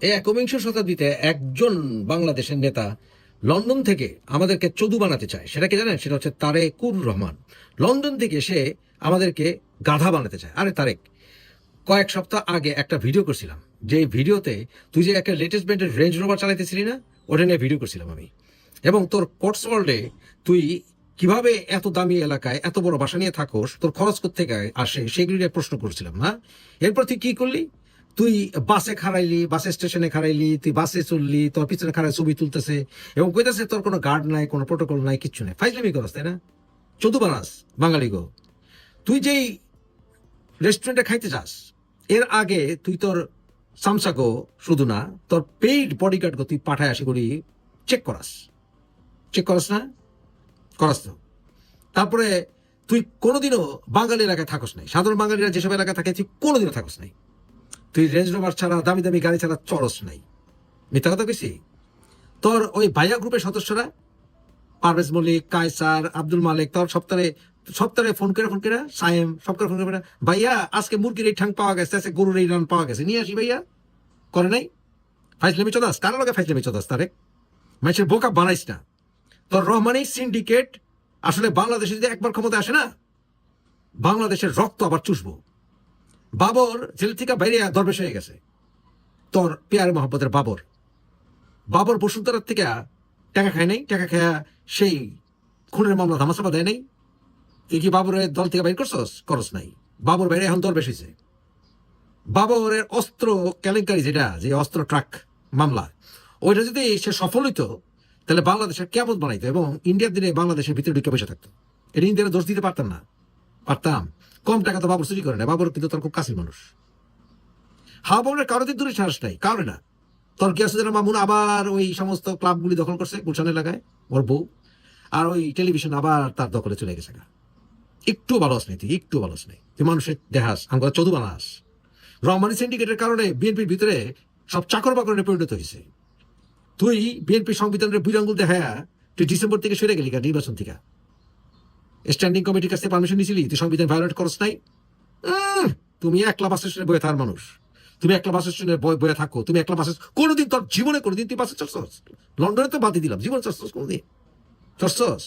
এই একবিংশ শতাব্দীতে একজন বাংলাদেশের নেতা লন্ডন থেকে আমাদেরকে চদু বানাতে চায়। সেটা কি জানেন? সেটা হচ্ছে তারেকুর রহমান। লন্ডন থেকে সে আমাদেরকে গাধা বানাতে চায়। আরে তারেক, কয়েক সপ্তাহ আগে একটা ভিডিও করছিলাম। যে ভিডিওতে তুই যে একটা লেটেস্ট ব্র্যান্ডের রেঞ্জ রোভার চালাইতেছিলি না? ওটা নিয়ে ভিডিও করছিলাম আমি। এবং তোর কোর্টস ওয়ার্ল্ডে তুই কীভাবে এত দামি এলাকায় এত বড় বাসা নিয়ে থাকোস, তোর খরচ থেকে আসে, সেগুলি নিয়ে প্রশ্ন করছিলাম না এরপর তুই কি করলি? তুই বাসে খাড়াইলি, বাসে স্টেশনে খাড়াইলি, তুই বাসে চললি, তোর পিছনে খাড়াই ছবি তুলতেছে এবং কইতেছে তোর কোনো গার্ড নাই, কোনো প্রোটোকল নাই, কিচ্ছু নাই। ফাইজলামি করস, তাই না? চৌধু বানাস বাঙালি গো, তুই যেই রেস্টুরেন্টে খাইতে যাস, এর আগে তুই তোর সামসাগো শুধু না, তোর পেইড বডিগার্ডকে তুই পাঠায় আসি করি চেক করাস। চেক করাস না? করাস তো। তারপরে তুই কোনোদিনও বাঙালি এলাকায় থাকস নাই। সাধারণ বাঙালিরা যেসব এলাকায় থাকে, তুই কোনোদিনও থাকস নাই। তুই রেঞ্জ রোভার ছাড়া দামি দামি গাড়ি ছাড়া চরস নাই। মিথ্যা কথা কইছি? তোর ওই ভাইয়া গ্রুপের সদস্যরা, পারভেজ মল্লিক, কায়সার, আব্দুল মালিক, তোর সপ্তাহে সপ্তাহে ফোন করে ফোন করে, সায়েম করে ফোন করে ভাইয়া, আজকে মুরগির এই ঠাং পাওয়া গেছে, আজকে গরুর এই রান পাওয়া গেছে, নিয়ে আসি ভাইয়া। করে নাই? ফাইজলামি চদাস? কারও লগে ফাইজলামি চদাস তারেক মানুষের বোকা বানাইস না। তোর রহমানি সিন্ডিকেট আসলে বাংলাদেশে যদি একবার ক্ষমতা আসে না, বাংলাদেশের রক্ত আবার চুষবো। বাবর জেল থেকে বাইরে দরবেশ হয়ে গেছে। তোর পেয়ারে মহব্বতের বাবর। বাবর বসুন্ধরার থেকে টাকা খায় নাই, টাকা খায়া সেই খুনের মামলা ধামাচাপা দেয় নাই। তুই কি বাবরের দল থেকে বাইর করছস? করস নাই। বাবর বাইরে এখন দরবেশ হয়েছে বাবরের অস্ত্র কেলেঙ্কারি যেটা, যে অস্ত্র ট্রাক মামলা, ওইটা যদি সে সফল হইতো, তাহলে বাংলাদেশের কেমন বানাইতো এবং ইন্ডিয়ার দিনে বাংলাদেশের ভিতরে ঢুকে বসে থাকতো? এটা ইন্ডিয়ার দোষ দিতে পারতাম না। পারতাম। কম টাকা তো বাবুর চুরি করে না, বাবর কিন্তু তোর খুব কাছের মানুষ। হাওয়া কারও দিন দূরে সাহস নাই কারণে না। তোর গিয়াসুদ্দিন মামুন আবার ওই সমস্ত ক্লাবগুলি দখল করছে, গুলশান এলাকায়, ওর বউ, আর ওই টেলিভিশন আবার তার দখলে চলে গেছে গা। একটু ভালো আস তুই, একটু ভালো আস নেই। তুই মানুষের দেহাস আমরা চদু বানাস রহমানি সিন্ডিকেটের কারণে বিএনপির ভিতরে সব চাকর বাকরণে পরিণত হয়েছে। তুই বিএনপি সংবিধানের বিরাঙ্গুল দেখা তুই ডিসেম্বর থেকে সরে গেলি নির্বাচন থেকে। স্ট্যান্ডিং কমিটির কাছে পারমিশন নিয়েছিলি তুই সংবিধান ভায়োলেট করস নাই? তুমি একলা বাস স্টেশনে বয়ে থাকার মানুষ। তুমি একলা বাস স্টেশনে বয়ে থাকো। তুমি একলা বাসে কোনোদিন তোর জীবনে কোনোদিন তুই বাসে চলছস লন্ডনে তো বাদই দিলাম। জীবনে চলছস কোনোদিন? চলছস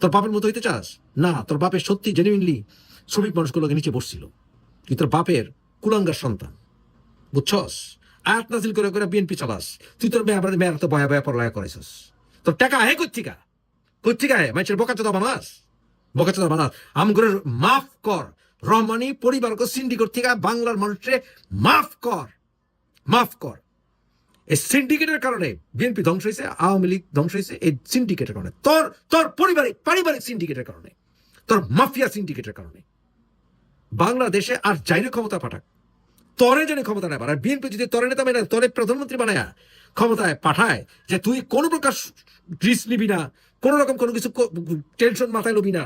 তোর বাপের মতো হইতে চাস? না, তোর বাপের সত্যি জেনুইনলি শ্রমিক মানুষগুলোকে নিচে বসছিল। তুই তোর বাপের কুলাঙ্গার সন্তান। বুঝছস? আয়াত নাজিল করে করে বিএনপি চালাস। তুই তোর মেয়ে মেয়ের তো বয়া বয়া পড়ালেখা করেছিস তোর টাকা আহে কোথিকা কোথিকা আহে? মানুষের বোকা চোদা বানাস আমগুলোর মাফ কর। রহমানি সিন্ডিকেট থেকে বাংলার মাফ কর। মাফ কর। এই সিন্ডিকেটের কারণে বিএনপি ধ্বংস হয়েছে, আওয়ামী লীগ ধ্বংস হয়েছে এই সিন্ডিকেটের কারণে। তোর তোর পারিবারিক সিন্ডিকেটের কারণে। তোর মাফিয়া সিন্ডিকেটের কারণে। বাংলাদেশে আর যাইলে ক্ষমতা পাঠাক। তরে যেন ক্ষমতা নেয় আর বিএনপি যদি তরে নেতা মেনে তরে প্রধানমন্ত্রী বানায়, ক্ষমতায় পাঠায় যে তুই কোনো প্রকার রিস্ক নিবি না কোনো রকম কোনো কিছু টেনশন মাথায় লবি না।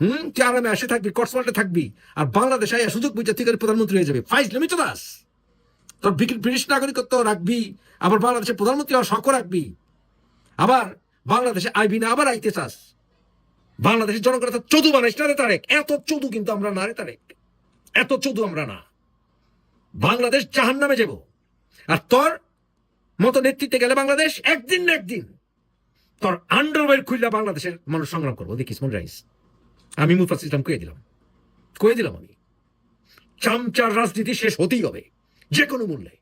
হুম? তুই আরামে আসে থাকবি কটসমাল্টে থাকবি, আর বাংলাদেশ আয়া সুযোগ বুঝে তুই প্রধানমন্ত্রী হয়ে যাবে। ফাইজ লিমিট দাস তোর ব্রিটিশ নাগরিকত্ব রাখবি, আবার বাংলাদেশের প্রধানমন্ত্রী হওয়ার শখ রাখবি। আবার বাংলাদেশে আইবি না, আবার আইতে চাস। বাংলাদেশের জনগণ চদু বানাইস না রে তারেক। এত চদু কিন্তু আমরা না রে তারেক। এত চদু আমরা না। বাংলাদেশ জাহান নামে যাব। আর তোর মতো নেতৃত্বে গেলে বাংলাদেশ একদিন না একদিন তোর আন্ডারওয়ের খুললে বাংলাদেশের মানুষ সংগ্রাম করব। দেখিস মনে রাইস আমি মুফাস ইসলাম কয়ে দিলাম। কয়ে দিলাম আমি। চামচার রাজনীতি শেষ হতেই হবে যে কোনো মূল্যে।